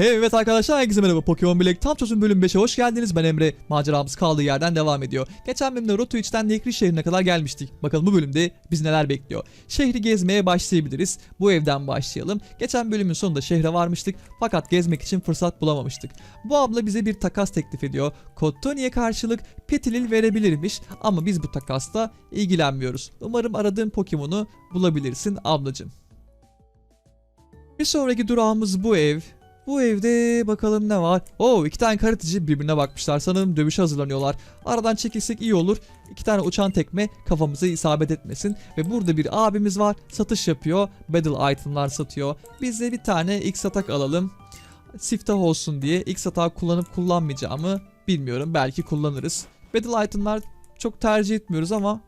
Evet arkadaşlar herkese merhaba. Pokemon Black tam çözüm bölüm 5'e hoş geldiniz. Ben Emre. Maceramız kaldığı yerden devam ediyor. Geçen bölümde Roto 3'ten Nekri şehrine kadar gelmiştik. Bakalım bu bölümde biz neler bekliyor? Şehri gezmeye başlayabiliriz. Bu evden başlayalım. Geçen bölümün sonunda şehre varmıştık. Fakat gezmek için fırsat bulamamıştık. Bu abla bize bir takas teklif ediyor. Kottoni'ye karşılık Petilil verebilirmiş. Ama biz bu takasla ilgilenmiyoruz. Umarım aradığın Pokemon'u bulabilirsin ablacım bir sonraki durağımız bu ev. Bu evde bakalım ne var? Oo iki tane karatıcı birbirine bakmışlar. Sanırım dövüşe hazırlanıyorlar. Aradan çekilsek iyi olur. İki tane uçan tekme kafamıza isabet etmesin. Ve burada bir abimiz var. Satış yapıyor. Battle itemlar satıyor. Biz de bir tane X atak alalım. Siftah olsun diye X atağı kullanıp kullanmayacağımı bilmiyorum. Belki kullanırız. Battle itemlar çok tercih etmiyoruz ama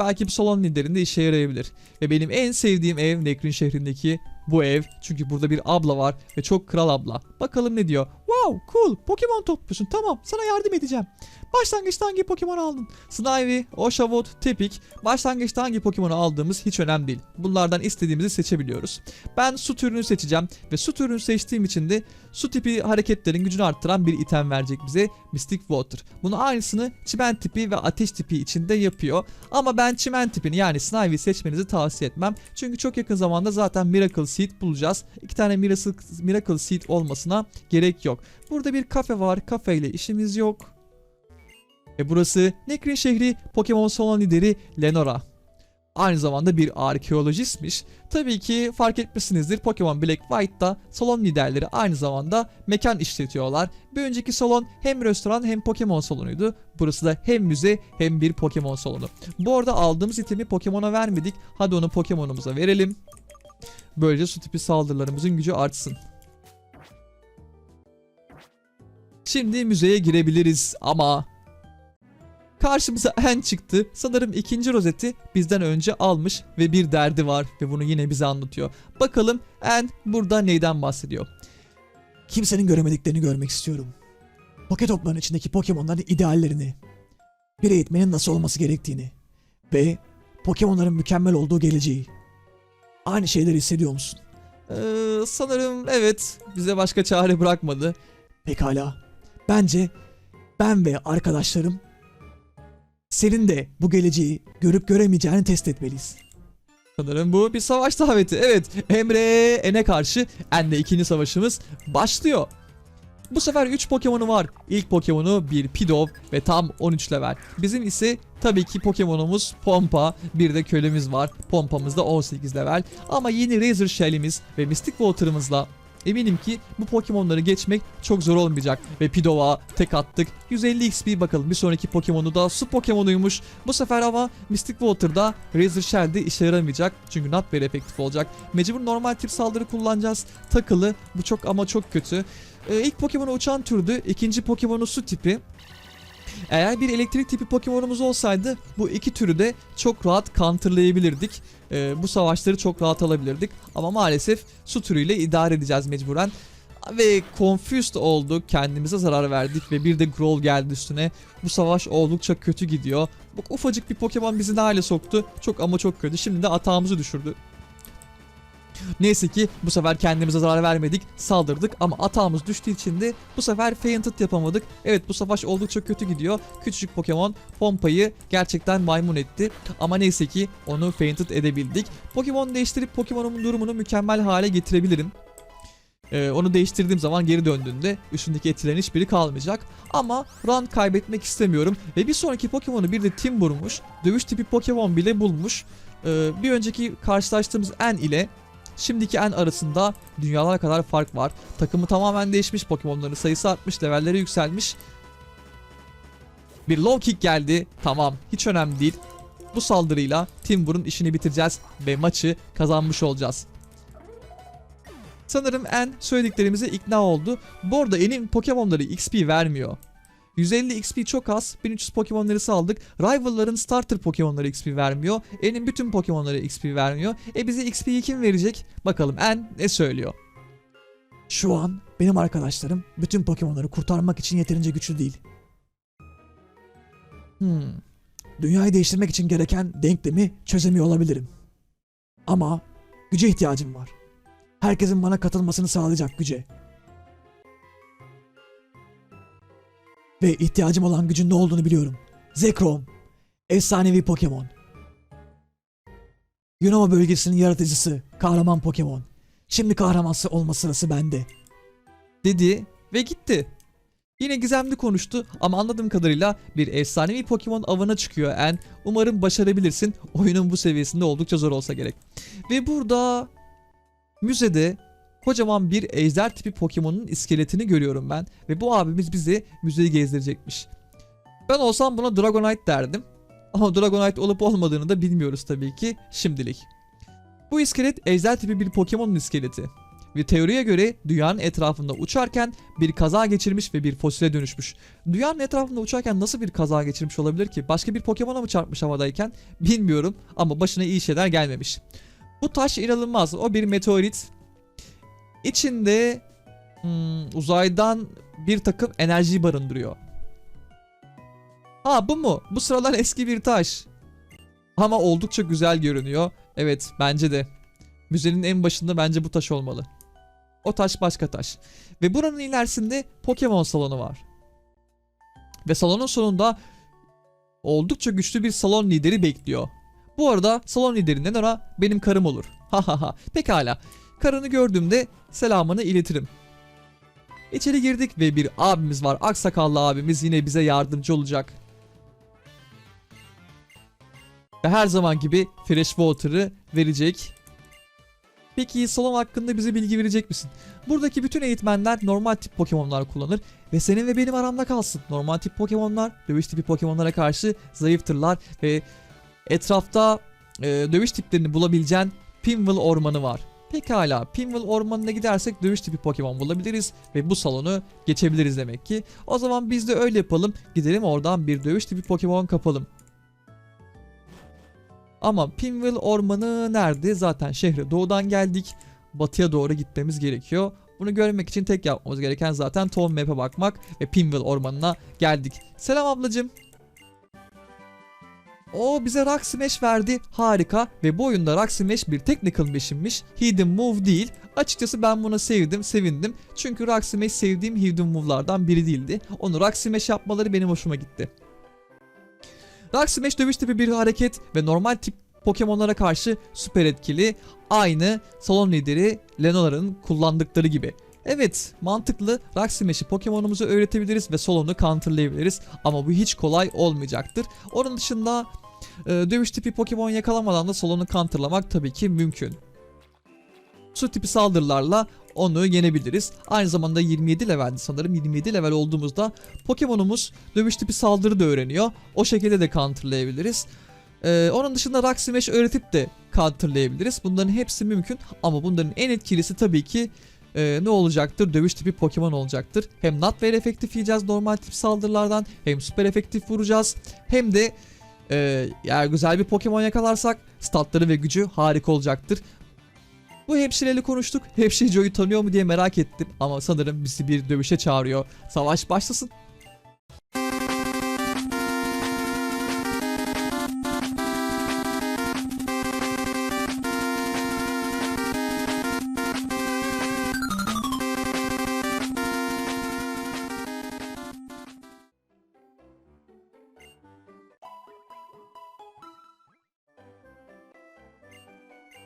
belki bir salon liderinde işe yarayabilir. Ve benim en sevdiğim ev Nekrin şehrindeki bu ev. Çünkü burada bir abla var ve çok kral abla. Bakalım ne diyor. Wow cool Pokemon topluyorsun tamam sana yardım edeceğim. Başlangıçta hangi Pokemon aldın? Snivy, Oshawott, Tepik. Başlangıçta hangi Pokemon'u aldığımız hiç önemli değil. Bunlardan istediğimizi seçebiliyoruz. Ben su türünü seçeceğim ve su türünü seçtiğim için de su tipi hareketlerin gücünü arttıran bir item verecek bize Mystic Water. Bunu aynısını çimen tipi ve ateş tipi içinde yapıyor. Ama ben çimen tipini yani Snivy seçmenizi tavsiye etmem. Çünkü çok yakın zamanda zaten Miracle Seed bulacağız. İki tane Miracle, Miracle Seed olmasına gerek yok. Burada bir kafe var. Kafe ile işimiz yok. E burası Nekrin şehri Pokemon salon lideri Lenora. Aynı zamanda bir arkeolojistmiş. Tabii ki fark etmişsinizdir Pokemon Black White'da salon liderleri aynı zamanda mekan işletiyorlar. Bir önceki salon hem restoran hem Pokemon salonuydu. Burası da hem müze hem bir Pokemon salonu. Bu arada aldığımız itemi Pokemon'a vermedik. Hadi onu Pokemon'umuza verelim. Böylece su tipi saldırılarımızın gücü artsın. Şimdi müzeye girebiliriz ama Karşımıza En çıktı. Sanırım ikinci rozeti bizden önce almış ve bir derdi var ve bunu yine bize anlatıyor. Bakalım En burada neyden bahsediyor? Kimsenin göremediklerini görmek istiyorum. Poketopların içindeki Pokemon'ların ideallerini, bir eğitmenin nasıl olması gerektiğini ve Pokemon'ların mükemmel olduğu geleceği. Aynı şeyleri hissediyor musun? Ee, sanırım evet bize başka çare bırakmadı. Pekala. Bence ben ve arkadaşlarım senin de bu geleceği görüp göremeyeceğini test etmeliyiz. Sanırım bu bir savaş daveti. Evet Emre En'e karşı En'le ikinci savaşımız başlıyor. Bu sefer 3 Pokemon'u var. İlk Pokemon'u bir Pidove ve tam 13 level. Bizim ise tabii ki Pokemon'umuz Pompa. Bir de kölemiz var. Pompa'mız da 18 level. Ama yeni Razor Shell'imiz ve Mystic Water'ımızla Eminim ki bu Pokemon'ları geçmek çok zor olmayacak. Ve Pidova tek attık. 150 XP bakalım. Bir sonraki Pokemon'u da su Pokemon'uymuş. Bu sefer ama Mystic Water'da Razor Shell'de işe yaramayacak. Çünkü not very efektif olacak. Mecbur normal tip saldırı kullanacağız. Takılı. Bu çok ama çok kötü. Ee, ilk Pokemon'u uçan türdü. İkinci Pokemon'u su tipi. Eğer bir elektrik tipi Pokemon'umuz olsaydı bu iki türü de çok rahat counterlayabilirdik. Ee, bu savaşları çok rahat alabilirdik. Ama maalesef su türüyle idare edeceğiz mecburen. Ve confused olduk, kendimize zarar verdik ve bir de Growl geldi üstüne. Bu savaş oldukça kötü gidiyor. Bu ufacık bir Pokemon bizi ne hale soktu. Çok ama çok kötü. Şimdi de atağımızı düşürdü. Neyse ki bu sefer kendimize zarar vermedik, saldırdık ama atağımız düştüğü için de bu sefer Fainted yapamadık. Evet bu savaş oldukça kötü gidiyor. Küçücük Pokemon Pompa'yı gerçekten maymun etti ama neyse ki onu Fainted edebildik. Pokemon değiştirip Pokemon'umun durumunu mükemmel hale getirebilirim. Ee, onu değiştirdiğim zaman geri döndüğünde üstündeki etkilerin hiçbiri kalmayacak. Ama run kaybetmek istemiyorum. Ve bir sonraki Pokemon'u bir de Timbur'muş. Dövüş tipi Pokemon bile bulmuş. Ee, bir önceki karşılaştığımız En ile Şimdiki en arasında dünyalar kadar fark var. Takımı tamamen değişmiş. Pokemon'ların sayısı artmış. Levelleri yükselmiş. Bir low kick geldi. Tamam. Hiç önemli değil. Bu saldırıyla Timbur'un işini bitireceğiz ve maçı kazanmış olacağız. Sanırım en söylediklerimize ikna oldu. Bu arada En'in Pokemon'ları XP vermiyor. 150 XP çok az. 1300 Pokemon'ları saldık. Rival'ların starter Pokemon'ları XP vermiyor. En'in bütün Pokemon'ları XP vermiyor. E bize XP'yi kim verecek? Bakalım En ne söylüyor? Şu an benim arkadaşlarım bütün Pokemon'ları kurtarmak için yeterince güçlü değil. Hmm. Dünyayı değiştirmek için gereken denklemi çözemiyor olabilirim. Ama güce ihtiyacım var. Herkesin bana katılmasını sağlayacak güce. Ve ihtiyacım olan gücün ne olduğunu biliyorum. Zekrom. Efsanevi Pokemon. Unova bölgesinin yaratıcısı. Kahraman Pokemon. Şimdi kahramansı olma sırası bende. dedi ve gitti. Yine gizemli konuştu ama anladığım kadarıyla bir efsanevi Pokemon avına çıkıyor En. Umarım başarabilirsin. Oyunun bu seviyesinde oldukça zor olsa gerek. Ve burada müzede kocaman bir ejder tipi Pokemon'un iskeletini görüyorum ben. Ve bu abimiz bizi müzeyi gezdirecekmiş. Ben olsam buna Dragonite derdim. Ama Dragonite olup olmadığını da bilmiyoruz tabii ki şimdilik. Bu iskelet ejder tipi bir Pokemon'un iskeleti ve teoriye göre dünyanın etrafında uçarken bir kaza geçirmiş ve bir fosile dönüşmüş. Dünyanın etrafında uçarken nasıl bir kaza geçirmiş olabilir ki? Başka bir Pokemon'a mı çarpmış havadayken? Bilmiyorum ama başına iyi şeyler gelmemiş. Bu taş inanılmaz. O bir meteorit. İçinde hmm, uzaydan bir takım enerji barındırıyor. Ha bu mu? Bu sıralar eski bir taş. Ama oldukça güzel görünüyor. Evet bence de. Müzenin en başında bence bu taş olmalı. O taş başka taş. Ve buranın ilerisinde Pokemon salonu var. Ve salonun sonunda oldukça güçlü bir salon lideri bekliyor. Bu arada salon lideri Nenora benim karım olur. Ha ha ha. Pekala. Karını gördüğümde selamını iletirim. İçeri girdik ve bir abimiz var. Aksakallı abimiz yine bize yardımcı olacak. Ve her zaman gibi Fresh Water'ı verecek. Peki salon hakkında bize bilgi verecek misin? Buradaki bütün eğitmenler normal tip Pokemon'lar kullanır ve senin ve benim aramda kalsın. Normal tip Pokemon'lar dövüş tipi Pokemon'lara karşı zayıftırlar ve etrafta e, dövüş tiplerini bulabileceğin Pinwheel Ormanı var. Pekala Pinwheel Ormanı'na gidersek dövüş tipi Pokemon bulabiliriz ve bu salonu geçebiliriz demek ki. O zaman biz de öyle yapalım. Gidelim oradan bir dövüş tipi Pokemon kapalım. Ama Pinwheel Ormanı nerede? Zaten şehre doğudan geldik. Batıya doğru gitmemiz gerekiyor. Bunu görmek için tek yapmamız gereken zaten Tom Map'e bakmak ve Pinwheel Ormanı'na geldik. Selam ablacım. O bize Rock Smash verdi. Harika. Ve bu oyunda Rock Smash bir technical mash'inmiş. Hidden Move değil. Açıkçası ben buna sevdim, sevindim. Çünkü Rock Smash sevdiğim Hidden Move'lardan biri değildi. Onu Rock Smash yapmaları benim hoşuma gitti. Rock Smash dövüş tipi bir hareket ve normal tip Pokemon'lara karşı süper etkili. Aynı salon lideri Lenola'nın kullandıkları gibi. Evet mantıklı Rock Smash'i Pokemon'umuza öğretebiliriz ve salonu counterlayabiliriz ama bu hiç kolay olmayacaktır. Onun dışında e, dövüş tipi Pokemon yakalamadan da salonu counterlamak tabii ki mümkün. Su tipi saldırılarla onu yenebiliriz. Aynı zamanda 27 leveldi sanırım. 27 level olduğumuzda Pokemon'umuz dövüş tipi saldırı da öğreniyor. O şekilde de counterlayabiliriz. Ee, onun dışında Rock Smash öğretip de counterlayabiliriz. Bunların hepsi mümkün ama bunların en etkilisi tabii ki e, ne olacaktır? Dövüş tipi Pokemon olacaktır. Hem Nutware efektif yiyeceğiz normal tip saldırılardan hem süper efektif vuracağız. Hem de e, eğer güzel bir Pokemon yakalarsak statları ve gücü harika olacaktır. Bu hemşireyle konuştuk. Hemşire Joe'yu tanıyor mu diye merak ettim ama sanırım bizi bir dövüşe çağırıyor. Savaş başlasın.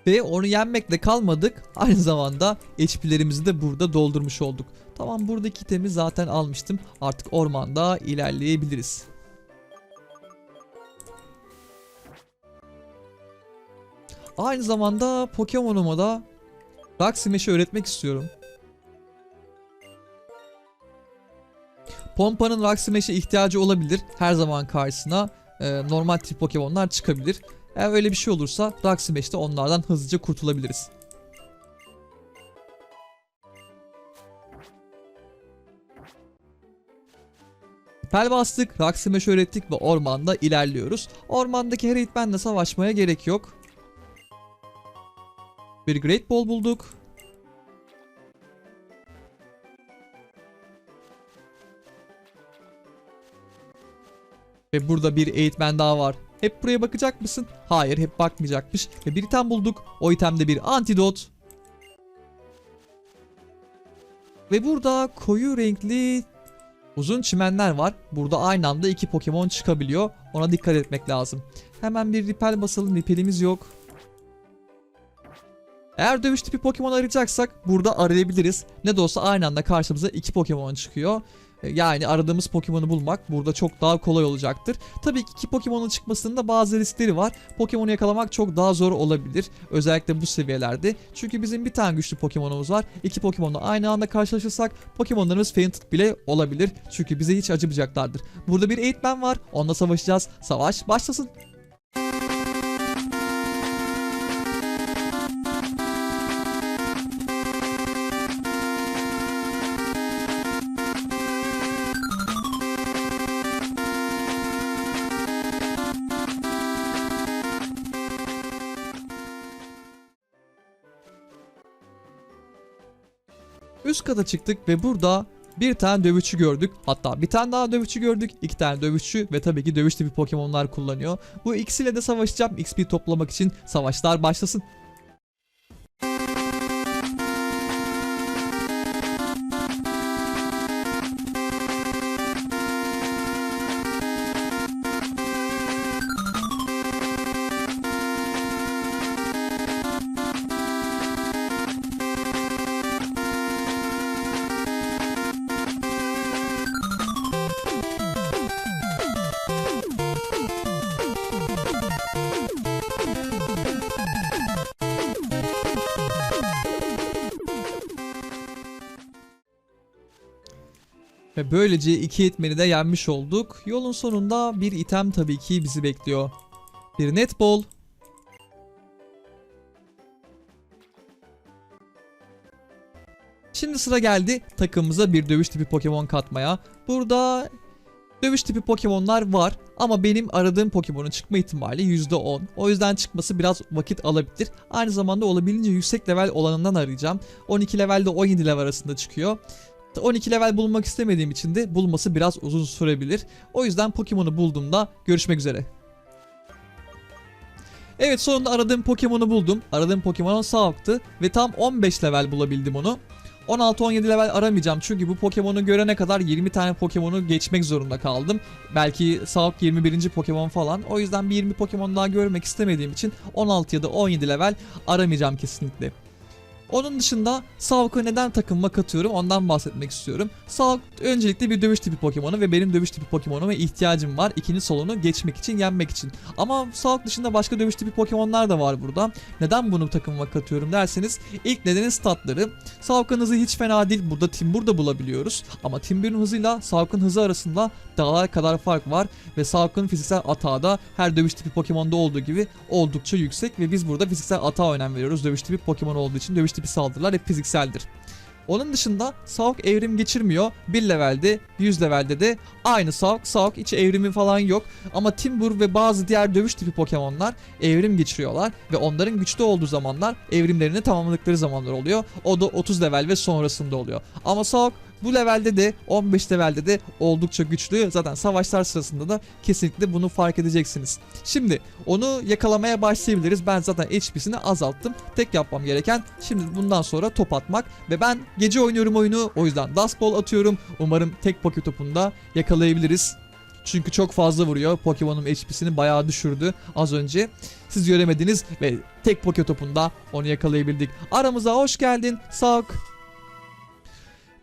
Ve onu yenmekle kalmadık. Aynı zamanda HP'lerimizi de burada doldurmuş olduk. Tamam buradaki itemi zaten almıştım. Artık ormanda ilerleyebiliriz. Aynı zamanda Pokemon'uma da Rock Smash'i öğretmek istiyorum. Pompa'nın Rock Smash'e ihtiyacı olabilir. Her zaman karşısına e, normal tip Pokemon'lar çıkabilir. Eğer öyle bir şey olursa Rock Smash'te onlardan hızlıca kurtulabiliriz. Pel bastık, Rock Smash öğrettik ve ormanda ilerliyoruz. Ormandaki her eğitmenle savaşmaya gerek yok. Bir Great Ball bulduk. Ve burada bir eğitmen daha var. Hep buraya bakacak mısın? Hayır hep bakmayacakmış. Ve bir item bulduk. O itemde bir antidot. Ve burada koyu renkli Uzun çimenler var. Burada aynı anda iki Pokemon çıkabiliyor. Ona dikkat etmek lazım. Hemen bir ripel basalım. Ripelimiz yok. Eğer dövüş tipi Pokemon arayacaksak burada arayabiliriz. Ne de olsa aynı anda karşımıza iki Pokemon çıkıyor. Yani aradığımız Pokemon'u bulmak burada çok daha kolay olacaktır. Tabii ki iki Pokemon'un çıkmasının da bazı riskleri var. Pokemon'u yakalamak çok daha zor olabilir. Özellikle bu seviyelerde. Çünkü bizim bir tane güçlü Pokemon'umuz var. İki Pokemon'la aynı anda karşılaşırsak Pokemon'larımız fainted bile olabilir. Çünkü bize hiç acımayacaklardır. Burada bir eğitmen var. Onunla savaşacağız. Savaş başlasın. Üst kata çıktık ve burada bir tane dövüşçü gördük. Hatta bir tane daha dövüşçü gördük. iki tane dövüşçü ve tabii ki dövüş tipi Pokemon'lar kullanıyor. Bu ikisiyle de savaşacağım. XP toplamak için savaşlar başlasın. Ve böylece iki itmeni de yenmiş olduk. Yolun sonunda bir item tabii ki bizi bekliyor. Bir netball. Şimdi sıra geldi takımımıza bir dövüş tipi Pokemon katmaya. Burada dövüş tipi Pokemon'lar var ama benim aradığım Pokemon'un çıkma ihtimali %10. O yüzden çıkması biraz vakit alabilir. Aynı zamanda olabildiğince yüksek level olanından arayacağım. 12 levelde 17 level arasında çıkıyor. 12 level bulmak istemediğim için de bulması biraz uzun sürebilir. O yüzden Pokemon'u bulduğumda görüşmek üzere. Evet sonunda aradığım Pokemon'u buldum. Aradığım Pokemon Sağok'tu ve tam 15 level bulabildim onu. 16-17 level aramayacağım çünkü bu Pokemon'u görene kadar 20 tane Pokemon'u geçmek zorunda kaldım. Belki Sağok 21. Pokemon falan. O yüzden bir 20 Pokemon daha görmek istemediğim için 16 ya da 17 level aramayacağım kesinlikle. Onun dışında Saok'a neden takılma katıyorum ondan bahsetmek istiyorum. Saok öncelikle bir dövüş tipi Pokemon'u ve benim dövüş tipi Pokemon'uma ihtiyacım var. İkinci solunu geçmek için, yenmek için. Ama Saok dışında başka dövüş tipi Pokemon'lar da var burada. Neden bunu takımıma katıyorum derseniz ilk nedeni statları. Saok'un hızı hiç fena değil. Burada Timbur da bulabiliyoruz. Ama Timbur'un hızıyla Saok'un hızı arasında dağlar kadar fark var. Ve Saok'un fiziksel atağı da her dövüş tipi Pokemon'da olduğu gibi oldukça yüksek. Ve biz burada fiziksel atağa önem veriyoruz. Dövüş tipi Pokemon olduğu için dövüş tipi saldırılar hep fizikseldir. Onun dışında Saok evrim geçirmiyor. 1 levelde, 100 levelde de aynı Saok. Saok hiç evrimi falan yok. Ama Timbur ve bazı diğer dövüş tipi Pokemon'lar evrim geçiriyorlar. Ve onların güçlü olduğu zamanlar evrimlerini tamamladıkları zamanlar oluyor. O da 30 level ve sonrasında oluyor. Ama Saok bu levelde de 15 levelde de oldukça güçlü. Zaten savaşlar sırasında da kesinlikle bunu fark edeceksiniz. Şimdi onu yakalamaya başlayabiliriz. Ben zaten HP'sini azalttım. Tek yapmam gereken şimdi bundan sonra top atmak. Ve ben gece oynuyorum oyunu. O yüzden Dust Ball atıyorum. Umarım tek poke topunda yakalayabiliriz. Çünkü çok fazla vuruyor. Pokemon'un HP'sini bayağı düşürdü az önce. Siz göremediniz ve tek poke topunda onu yakalayabildik. Aramıza hoş geldin Sauk.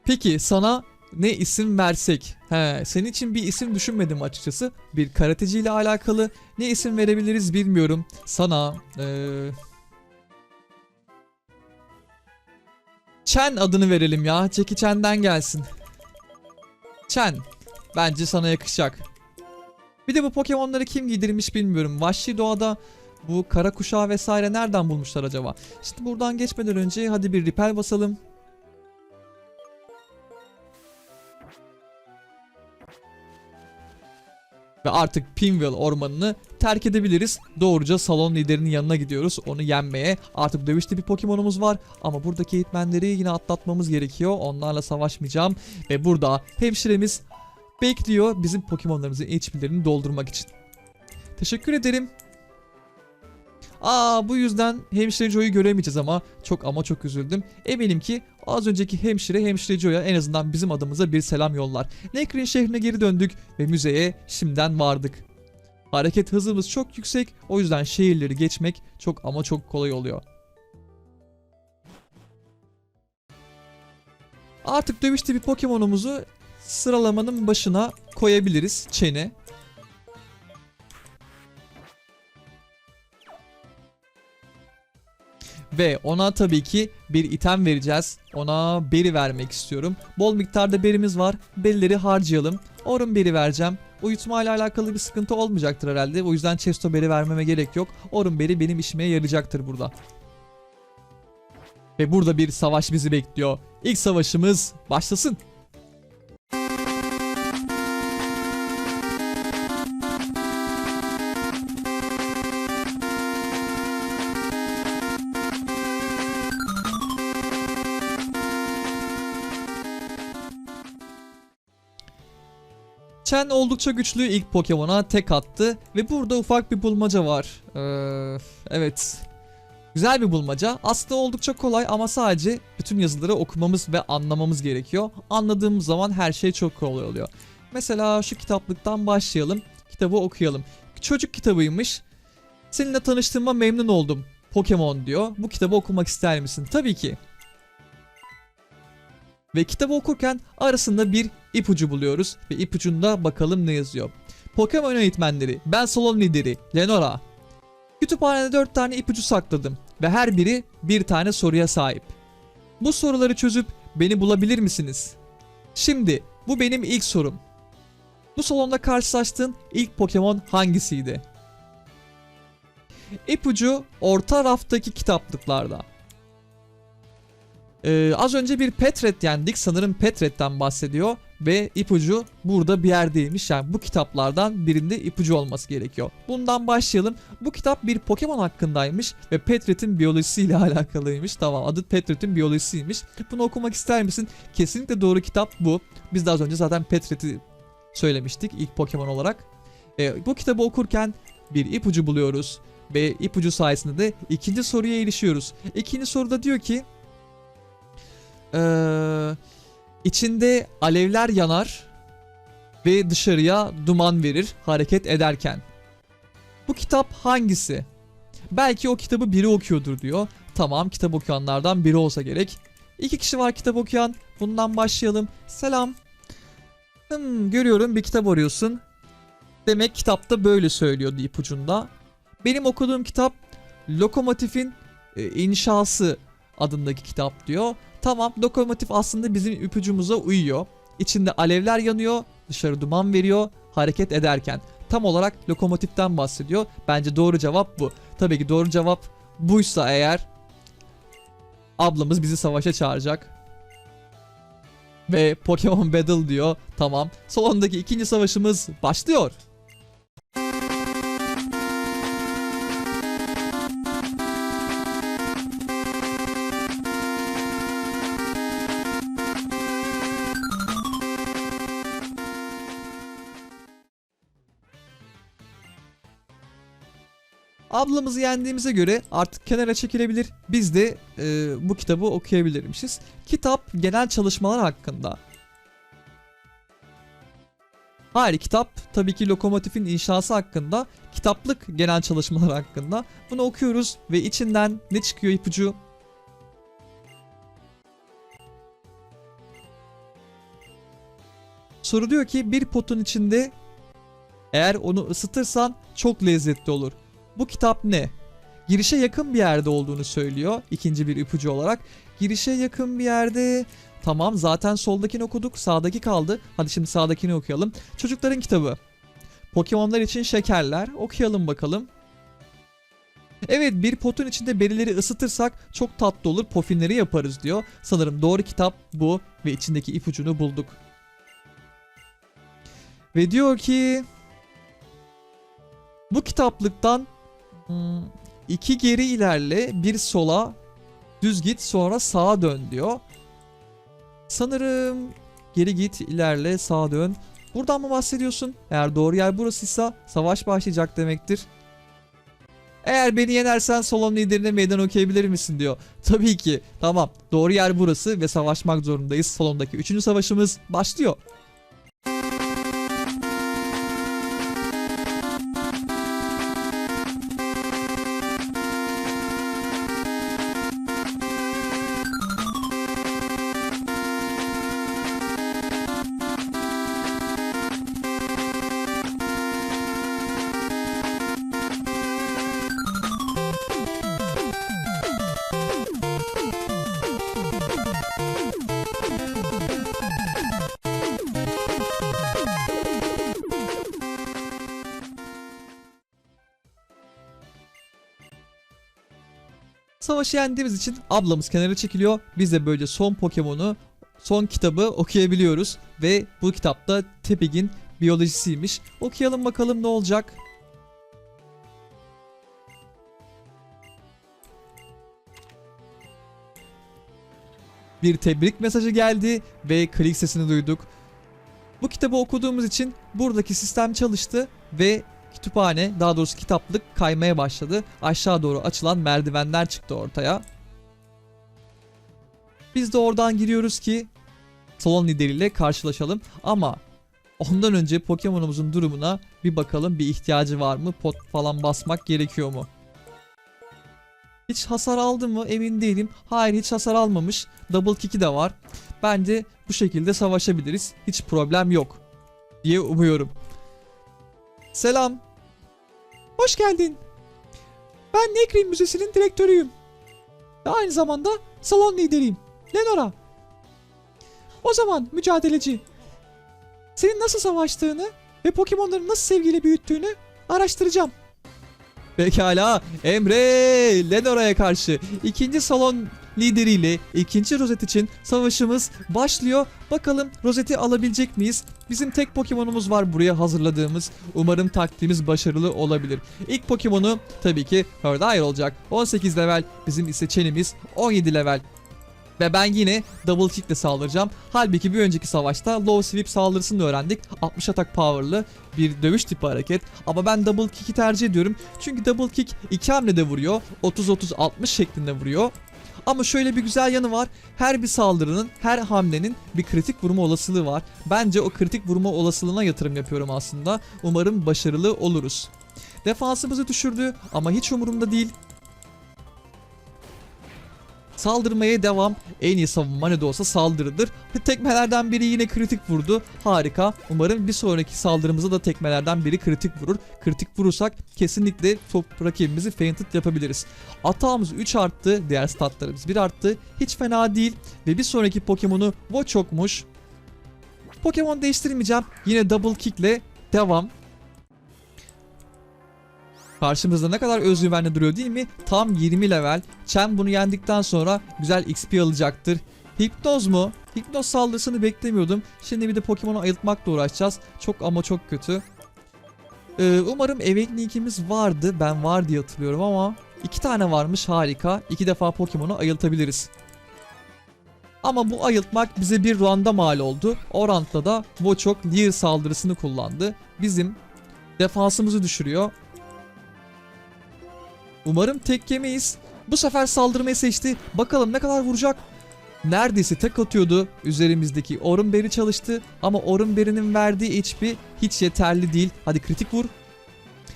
Peki sana ne isim versek? He, senin için bir isim düşünmedim açıkçası. Bir karateciyle alakalı ne isim verebiliriz bilmiyorum. Sana eee Chen adını verelim ya. Jackie Chan'den gelsin. Chen. Bence sana yakışacak. Bir de bu Pokemon'ları kim giydirmiş bilmiyorum. Vahşi doğada bu kara kuşağı vesaire nereden bulmuşlar acaba? İşte buradan geçmeden önce hadi bir repel basalım. Ve artık Pinwheel ormanını terk edebiliriz. Doğruca salon liderinin yanına gidiyoruz. Onu yenmeye. Artık dövüş tipi Pokemon'umuz var. Ama buradaki eğitmenleri yine atlatmamız gerekiyor. Onlarla savaşmayacağım. Ve burada hemşiremiz bekliyor bizim Pokemon'larımızın HP'lerini doldurmak için. Teşekkür ederim. Aa bu yüzden hemşire Joe'yu göremeyeceğiz ama çok ama çok üzüldüm. Eminim ki az önceki hemşire hemşire Joe'ya en azından bizim adımıza bir selam yollar. Nekrin şehrine geri döndük ve müzeye şimdiden vardık. Hareket hızımız çok yüksek o yüzden şehirleri geçmek çok ama çok kolay oluyor. Artık dövüşte bir Pokemon'umuzu sıralamanın başına koyabiliriz. Çene. Ve ona tabii ki bir item vereceğiz. Ona beri vermek istiyorum. Bol miktarda berimiz var. Berileri harcayalım. Orun beri vereceğim. Uyutma ile alakalı bir sıkıntı olmayacaktır herhalde. O yüzden chesto beri vermeme gerek yok. Orun beri benim işime yarayacaktır burada. Ve burada bir savaş bizi bekliyor. İlk savaşımız başlasın. Chen oldukça güçlü ilk Pokemon'a tek attı ve burada ufak bir bulmaca var. Ee, evet. Güzel bir bulmaca. Aslında oldukça kolay ama sadece bütün yazıları okumamız ve anlamamız gerekiyor. Anladığımız zaman her şey çok kolay oluyor. Mesela şu kitaplıktan başlayalım. Kitabı okuyalım. Çocuk kitabıymış. Seninle tanıştığıma memnun oldum. Pokemon diyor. Bu kitabı okumak ister misin? Tabii ki. Ve kitabı okurken arasında bir ipucu buluyoruz ve ipucunda bakalım ne yazıyor. Pokemon eğitmenleri, ben salon lideri, Lenora. Kütüphanede 4 tane ipucu sakladım ve her biri bir tane soruya sahip. Bu soruları çözüp beni bulabilir misiniz? Şimdi bu benim ilk sorum. Bu salonda karşılaştığın ilk Pokemon hangisiydi? İpucu orta raftaki kitaplıklarda. Ee, az önce bir Petret yendik. Sanırım Petret'ten bahsediyor. Ve ipucu burada bir yerdeymiş. Yani bu kitaplardan birinde ipucu olması gerekiyor. Bundan başlayalım. Bu kitap bir Pokemon hakkındaymış. Ve Petret'in biyolojisiyle alakalıymış. Tamam adı Petret'in biyolojisiymiş. Bunu okumak ister misin? Kesinlikle doğru kitap bu. Biz az önce zaten Petret'i söylemiştik ilk Pokemon olarak. Ee, bu kitabı okurken bir ipucu buluyoruz. Ve ipucu sayesinde de ikinci soruya erişiyoruz. İkinci soruda diyor ki ee, içinde alevler yanar ve dışarıya duman verir hareket ederken. Bu kitap hangisi? Belki o kitabı biri okuyordur diyor. Tamam kitap okuyanlardan biri olsa gerek. İki kişi var kitap okuyan. Bundan başlayalım. Selam. Hmm, görüyorum bir kitap arıyorsun. Demek kitapta böyle söylüyordu ipucunda. Benim okuduğum kitap Lokomotifin e, İnşası adındaki kitap diyor. Tamam lokomotif aslında bizim ipucumuza uyuyor. İçinde alevler yanıyor, dışarı duman veriyor hareket ederken. Tam olarak lokomotiften bahsediyor. Bence doğru cevap bu. Tabii ki doğru cevap buysa eğer ablamız bizi savaşa çağıracak. Ve Pokemon Battle diyor. Tamam. Salondaki ikinci savaşımız başlıyor. Ablamızı yendiğimize göre artık kenara çekilebilir. Biz de e, bu kitabı okuyabilirmişiz. Kitap genel çalışmalar hakkında. Hayır kitap tabii ki lokomotifin inşası hakkında. Kitaplık genel çalışmalar hakkında. Bunu okuyoruz ve içinden ne çıkıyor ipucu? Soru diyor ki bir potun içinde eğer onu ısıtırsan çok lezzetli olur. Bu kitap ne? Girişe yakın bir yerde olduğunu söylüyor ikinci bir ipucu olarak. Girişe yakın bir yerde Tamam zaten soldakini okuduk sağdaki kaldı. Hadi şimdi sağdakini okuyalım. Çocukların kitabı. Pokemonlar için şekerler. Okuyalım bakalım. Evet bir potun içinde berileri ısıtırsak çok tatlı olur pofinleri yaparız diyor. Sanırım doğru kitap bu ve içindeki ipucunu bulduk. Ve diyor ki bu kitaplıktan hmm, iki geri ilerle bir sola düz git sonra sağa dön diyor. Sanırım geri git ilerle sağa dön. Buradan mı bahsediyorsun? Eğer doğru yer burasıysa savaş başlayacak demektir. Eğer beni yenersen salon liderine meydan okuyabilir misin diyor. Tabii ki. Tamam. Doğru yer burası ve savaşmak zorundayız. Salondaki 3. savaşımız başlıyor. Savaşı yendiğimiz için ablamız kenara çekiliyor. Biz de böylece son Pokemon'u, son kitabı okuyabiliyoruz. Ve bu kitapta Tepeg'in biyolojisiymiş. Okuyalım bakalım ne olacak. Bir tebrik mesajı geldi ve klik sesini duyduk. Bu kitabı okuduğumuz için buradaki sistem çalıştı ve kütüphane daha doğrusu kitaplık kaymaya başladı. Aşağı doğru açılan merdivenler çıktı ortaya. Biz de oradan giriyoruz ki salon lideriyle karşılaşalım ama ondan önce Pokemon'umuzun durumuna bir bakalım bir ihtiyacı var mı? Pot falan basmak gerekiyor mu? Hiç hasar aldı mı emin değilim. Hayır hiç hasar almamış. Double kick'i de var. Bence bu şekilde savaşabiliriz. Hiç problem yok diye umuyorum. Selam. Hoş geldin. Ben Nekrin Müzesi'nin direktörüyüm. Ve aynı zamanda salon lideriyim. Lenora. O zaman mücadeleci. Senin nasıl savaştığını ve Pokemon'ları nasıl sevgiyle büyüttüğünü araştıracağım. Pekala Emre Lenora'ya karşı ikinci salon lideriyle ikinci rozet için savaşımız başlıyor. Bakalım rozeti alabilecek miyiz? Bizim tek Pokemon'umuz var buraya hazırladığımız. Umarım taktiğimiz başarılı olabilir. İlk Pokemon'u tabii ki Herdire olacak. 18 level bizim ise Chen'imiz 17 level. Ve ben yine double kick ile saldıracağım. Halbuki bir önceki savaşta low sweep saldırısını öğrendik. 60 atak power'lı bir dövüş tipi hareket. Ama ben double kick'i tercih ediyorum. Çünkü double kick 2 hamlede vuruyor. 30-30-60 şeklinde vuruyor. Ama şöyle bir güzel yanı var. Her bir saldırının, her hamlenin bir kritik vurma olasılığı var. Bence o kritik vurma olasılığına yatırım yapıyorum aslında. Umarım başarılı oluruz. Defansımızı düşürdü ama hiç umurumda değil. Saldırmaya devam. En iyi savunma ne de olsa saldırıdır. Tekmelerden biri yine kritik vurdu. Harika. Umarım bir sonraki saldırımızda da tekmelerden biri kritik vurur. Kritik vurursak kesinlikle top rakibimizi fainted yapabiliriz. Atağımız 3 arttı. Diğer statlarımız 1 arttı. Hiç fena değil. Ve bir sonraki Pokemon'u Wochok'muş. Pokemon değiştirmeyeceğim. Yine double kick ile devam. Karşımızda ne kadar özgüvenli duruyor değil mi? Tam 20 level. Chen bunu yendikten sonra güzel XP alacaktır. Hipnoz mu? Hipnoz saldırısını beklemiyordum. Şimdi bir de Pokemon'u ayıltmakla uğraşacağız. Çok ama çok kötü. Ee, umarım Awakening'imiz vardı. Ben var diye hatırlıyorum ama iki tane varmış harika. İki defa Pokemon'u ayıltabiliriz. Ama bu ayıltmak bize bir rounda mal oldu. O da Wochok Leer saldırısını kullandı. Bizim defansımızı düşürüyor. Umarım tek yemeyiz. Bu sefer saldırmayı seçti. Bakalım ne kadar vuracak. Neredeyse tek atıyordu. Üzerimizdeki Orun Berry çalıştı. Ama Orun Berry'nin verdiği HP hiç yeterli değil. Hadi kritik vur.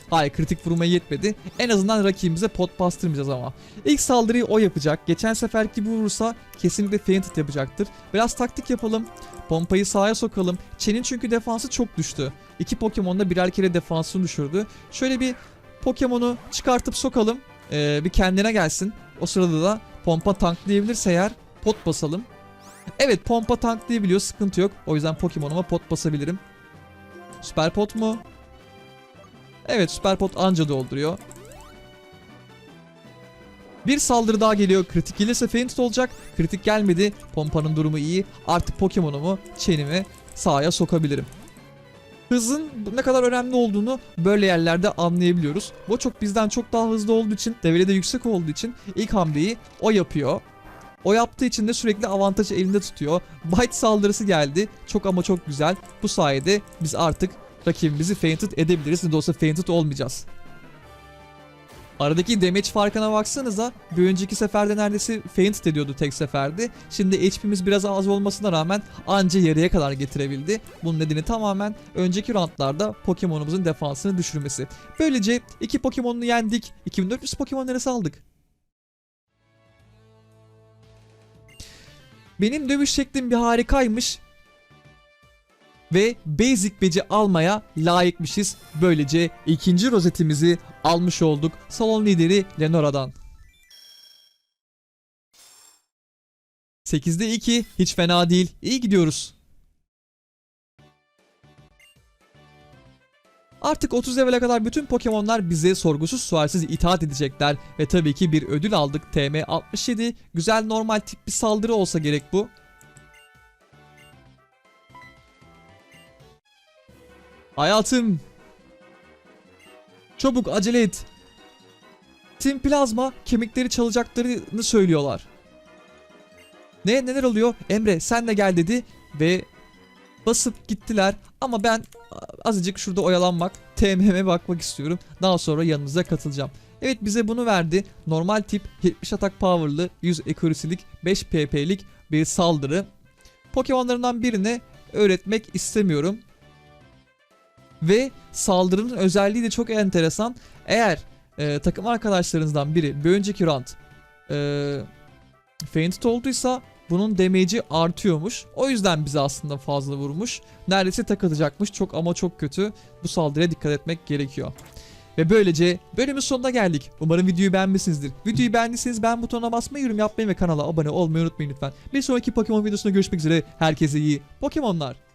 Hayır kritik vurmaya yetmedi. En azından rakibimize pot bastırmayacağız ama. İlk saldırıyı o yapacak. Geçen seferki gibi vurursa kesinlikle fainted yapacaktır. Biraz taktik yapalım. Pompayı sahaya sokalım. Chen'in çünkü defansı çok düştü. İki Pokemon'da birer kere defansını düşürdü. Şöyle bir Pokemon'u çıkartıp sokalım. Ee, bir kendine gelsin. O sırada da pompa tanklayabilirse eğer pot basalım. Evet pompa tanklayabiliyor sıkıntı yok. O yüzden Pokemon'uma pot basabilirim. Süper pot mu? Evet süper pot anca dolduruyor. Bir saldırı daha geliyor. Kritik gelirse fainted olacak. Kritik gelmedi. Pompanın durumu iyi. Artık Pokemon'umu, Chen'imi sahaya sokabilirim. Hızın ne kadar önemli olduğunu böyle yerlerde anlayabiliyoruz. Bu çok bizden çok daha hızlı olduğu için, devre de yüksek olduğu için ilk hamleyi o yapıyor. O yaptığı için de sürekli avantajı elinde tutuyor. Bite saldırısı geldi. Çok ama çok güzel. Bu sayede biz artık rakibimizi fainted edebiliriz. Ne de olsa fainted olmayacağız. Aradaki damage farkına baksanıza bir önceki seferde neredeyse faint ediyordu tek seferde. Şimdi HP'miz biraz az olmasına rağmen anca yarıya kadar getirebildi. Bunun nedeni tamamen önceki roundlarda Pokemon'umuzun defansını düşürmesi. Böylece iki Pokemon'unu yendik. 2400 Pokemon'ları saldık. Benim dövüş şeklim bir harikaymış. Ve Basic Badge'i almaya layıkmışız. Böylece ikinci rozetimizi almış olduk. Salon lideri Lenora'dan. 8'de 2 hiç fena değil. İyi gidiyoruz. Artık 30 level'e kadar bütün Pokemon'lar bize sorgusuz sualsiz itaat edecekler ve tabii ki bir ödül aldık TM67. Güzel normal tip bir saldırı olsa gerek bu. Hayatım. Çabuk acele et. Team Plazma kemikleri çalacaklarını söylüyorlar. Ne neler oluyor? Emre sen de gel dedi ve basıp gittiler ama ben azıcık şurada oyalanmak, TMM'e bakmak istiyorum. Daha sonra yanınıza katılacağım. Evet bize bunu verdi. Normal tip 70 atak power'lı 100 accuracy'lik 5 pp'lik bir saldırı. Pokemon'larından birini öğretmek istemiyorum. Ve saldırının özelliği de çok enteresan. Eğer e, takım arkadaşlarınızdan biri bir önceki round e, fainted olduysa bunun damage'i artıyormuş. O yüzden bize aslında fazla vurmuş. Neredeyse takılacakmış. Çok ama çok kötü. Bu saldırıya dikkat etmek gerekiyor. Ve böylece bölümün sonuna geldik. Umarım videoyu beğenmişsinizdir. Videoyu beğendiyseniz beğen butonuna basmayı, yorum yapmayı ve kanala abone olmayı unutmayın lütfen. Bir sonraki Pokemon videosunda görüşmek üzere. Herkese iyi Pokemonlar.